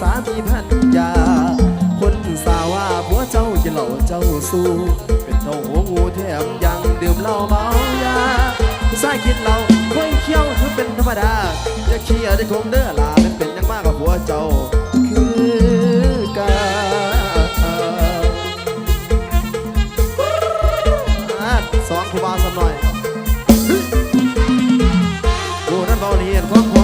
สามีพันยา คนสาว่าผัวเจ้าจะเหล่าเจ้าสู้ เป็นเจ้าหัวงูแทบยังดื่มเหล้าเมายาผู้ชายคิดเรล้าค่อยเคี้ยวคือเป็นธรรมดาจะเคี้ยวได้คงเด้อลาเป็นเป็นยังมากกว่าผัวเจ้า คือกันสองผู้บ่าสักหน่อยดูนั่นเบาเนียนของ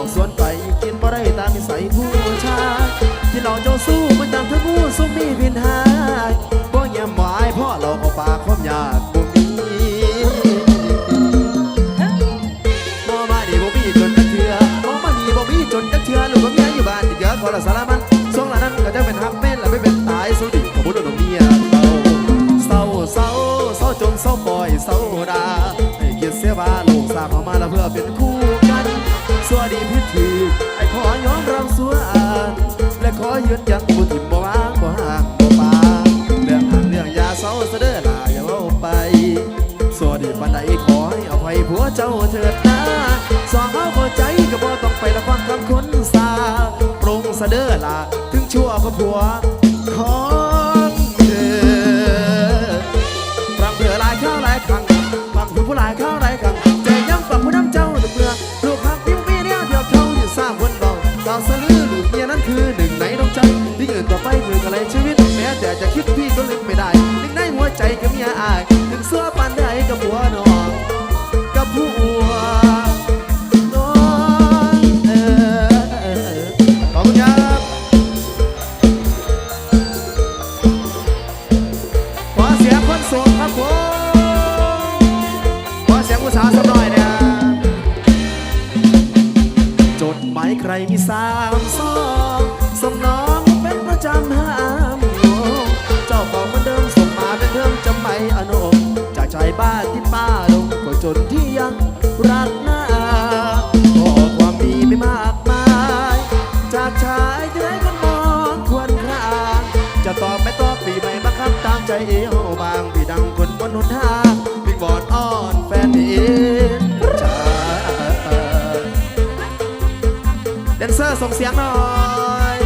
วกสวนไปกินบ่ได้ตามนิสัยผู้ชายที่น้องเจ้าสู้มันตาเทั้งผู้ส้มีพินหายบ่ยามหมายพ่อเราเอาปากความยากบ่มีบ่มาดีบ่มีจนกระเทือบ่มาดีบ่มีจนกระเทือลูกกับเมียอยู่บ้านติดเยอะขอละสารมันสองหลานนั้นก็จะเป็นฮับเม่นและไม่เป็นตายสู้ดีขอบคุณลูกเมียเราเศร้าเศร้าเศร้าจนเศร้าปล่อยเศร้าดาให้เกียรติเสียบ้าลูกสาวเขามาแล้วเพื่อเป็น เด้อล่ะถึงชั่วก็ผัวของเธอฟังเผื่อหลายข้าวหลายครั้งฟังเผื่อผู้หลายข้าวหลายครั้งใจยังฟังผู้น้ำเจ้าเบื่อ ใจเอาบางพี่ดังคนบนหุ่นทางพี่บอดอ้อนแฟนเองชาแดนเซอร์ส่งเสียงหน่อย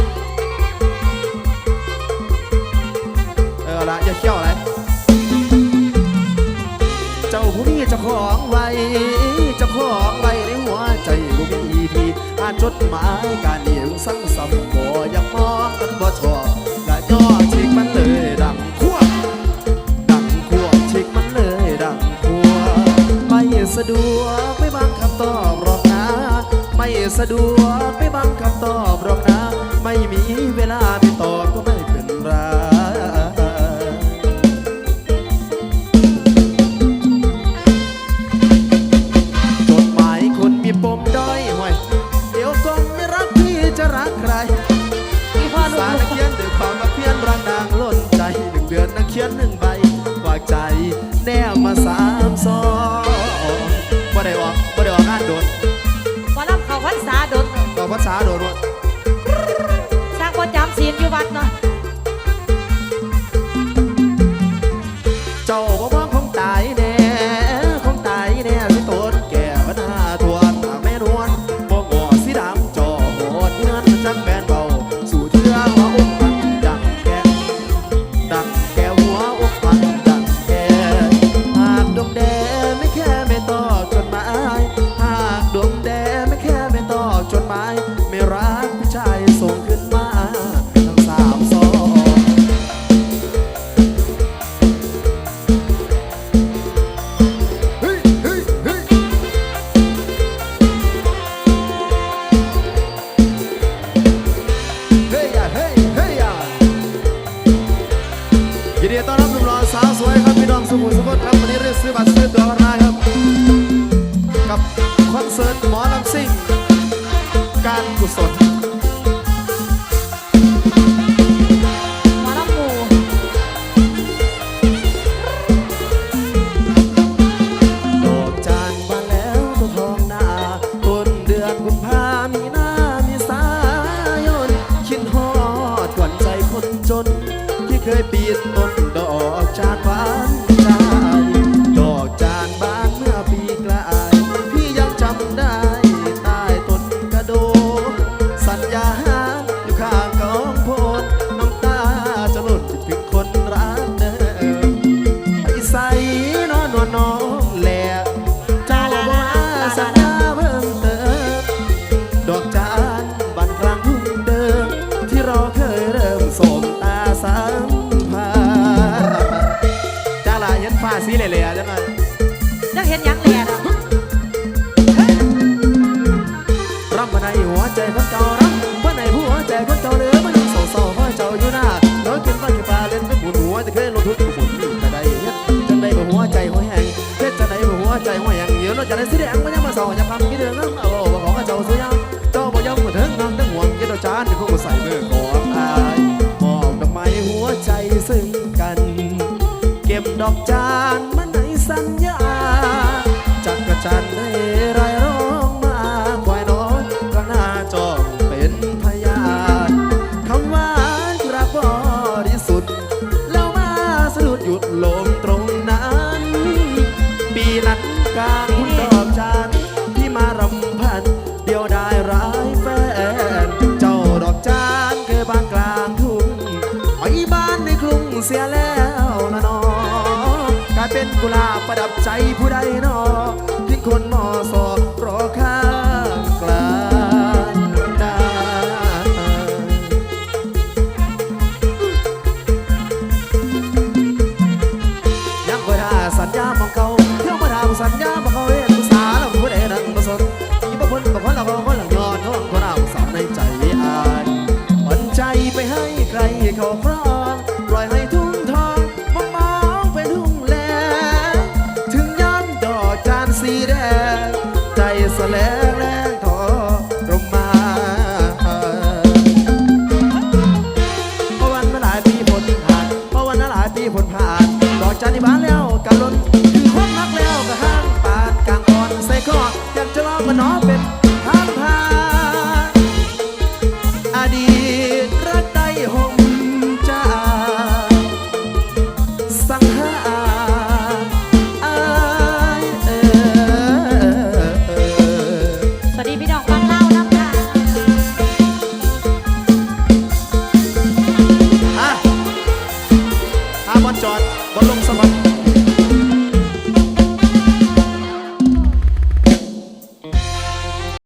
เออละอย่าเขี้ยวอะไรเจ้าผู้นี้เจ้าของไว้เจ้าของไว้ในหัวใจผู้มีพี่อ่านจดหมายการเหี่ยงสั่งสำบ่ยังมองกันบ่ชอบ ดวกไม่บังคำตอบหรอกนะ ไม่สะดวกไม่บังคำตอบหรอกนะ ไม่มีเวลา ยาอยู่ข้างกองโพนน้ำตาจะหลุดถึงคนรักเดิมไอ้ใส่นอนวลน้องแหลกเจ้าว่าสานาเพิ่มเติม ดอกจันบันรังหุ่นเดิม ที่เราเคยเริ่มสมตาสัมพาจ้าลาเห็นฟ้าสีเหลี่ยจังไงจังเห็นยังแหล่รำมาในหัวใจพันกอ สีแดงมันยังมาสองยังพังกี่เดือนนั้นเอาบอกของเจ้าสุยาเจ้าบอกยังมาถึงนั่งตั้งหวงกี่ดอกจานที่พวกมาใส่เมื่อก่อนอายมองดอกไม้หัวใจซึ่งกัน เก็บดอกจาน เป็นกุลาประดับใจผู้ใดนอยิ่งคนมอสอบรอค่า